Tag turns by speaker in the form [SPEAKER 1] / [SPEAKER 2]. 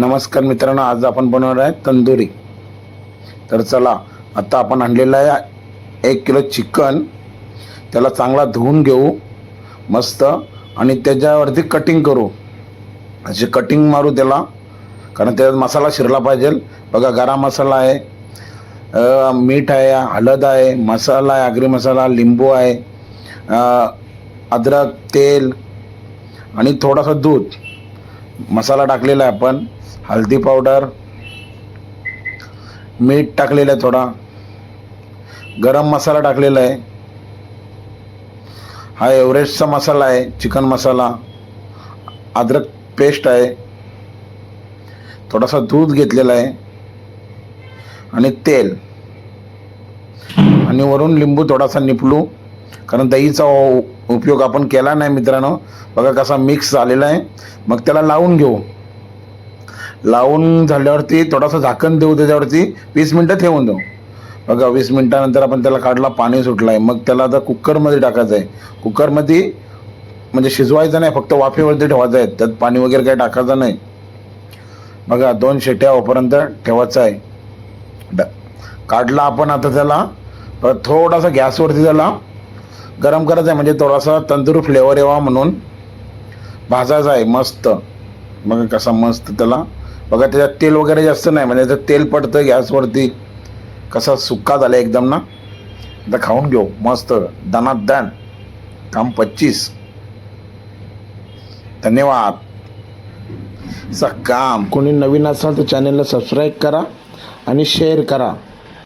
[SPEAKER 1] नमस्कार मित्रांनो आज आपण बनवणार आहे तंदुरी. तर चला आता आपण आणलेलं आहे एक किलो चिकन. त्याला चांगला धुवून घेऊ मस्त. आणि त्याच्यावरती कटिंग करू. असे कटिंग मारू त्याला कारण त्याच्यात मसाला शिरला पाहिजे. बघा गरम मसाला आहे मीठ आहे हळद आहे मसाला आहे आगरी मसाला लिंबू आहे अद्रक तेल आणि थोडासा दूध. मसाला टाकलेला आहे आपण हळदी पावडर मीठ टाकलेलं आहे थोडा गरम मसाला टाकलेला आहे. हा एव्हरेस्टचा मसाला आहे चिकन मसाला अद्रक पेस्ट आहे. थोडासा दूध घेतलेला आहे आणि तेल. आणि वरून लिंबू थोडासा निपलू कारण दहीचा उपयोग आपण केला नाही मित्रांनो. बघा कसा मिक्स झालेला आहे. मग त्याला लावून घेऊ. लावून झाल्यावरती थोडासा झाकण देऊ त्याच्यावरती. वीस मिनटं ठेवून देऊ. बघा वीस मिनटानंतर आपण त्याला काढला पाणी सुटलं आहे मग त्याला आता कुकरमध्ये टाकायचं आहे. कुकरमध्ये म्हणजे शिजवायचं नाही फक्त वाफेवरती ठेवायचं आहे. त्यात पाणी वगैरे काही टाकायचं नाही. बघा दोन शेट्या होईपर्यंत ठेवायचं आहे. काढला आपण आता त्याला. थोडासा गॅसवरती त्याला गरम करायचं आहे. म्हणजे थोडासा तंदूर फ्लेवर यावा म्हणून. भाजायचा आहे मस्त. मग कसा मस्त त्याला. बघा त्याच्यात तेल वगैरे जास्त नाही. म्हणजे त्याचं तेल पडतं गॅसवरती कसा सुक्का झाला एकदम ना. आता खाऊन घेऊ. मस्त. दनात दण काम पच्चीस. धन्यवाद. चा काम कोणी नवीन असाल तर चॅनलला सबस्क्राईब करा आणि शेअर करा.